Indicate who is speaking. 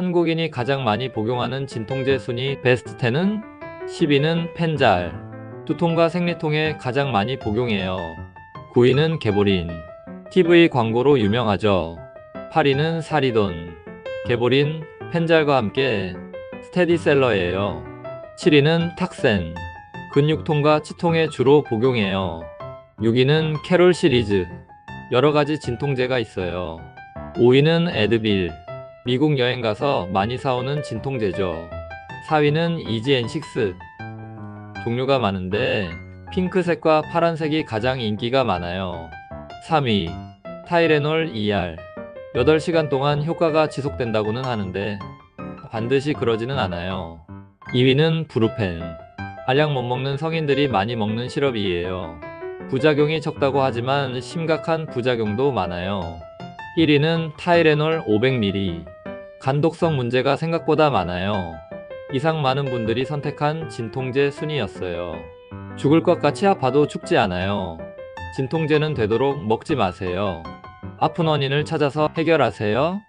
Speaker 1: 한국인이 가장 많이 복용하는 진통제 순위 베스트 10은 10위는 펜잘, 두통과 생리통에 가장 많이 복용해요. 9위는 개보린, TV 광고로 유명하죠. 8위는 사리돈, 개보린, 펜잘과 함께 스테디셀러예요. 7위는 탁센, 근육통과 치통에 주로 복용해요. 6위는 캐롤 시리즈, 여러 가지 진통제가 있어요. 5위는 에드빌, 미국 여행 가서 많이 사오는 진통제죠. 4위는 이지앤식스, 종류가 많은데 핑크색과 파란색이 가장 인기가 많아요. 3위, 타이레놀 ER, 8시간 동안 효과가 지속된다고는 하는데 반드시 그러지는 않아요. 2위는 브루펜, 알약 못 먹는 성인들이 많이 먹는 시럽이에요. 부작용이 적다고 하지만 심각한 부작용도 많아요. 1위는 타이레놀 500ml. 간독성 문제가 생각보다 많아요. 이상 많은 분들이 선택한 진통제 순이었어요. 죽을 것 같이 아파도 죽지 않아요. 진통제는 되도록 먹지 마세요. 아픈 원인을 찾아서 해결하세요.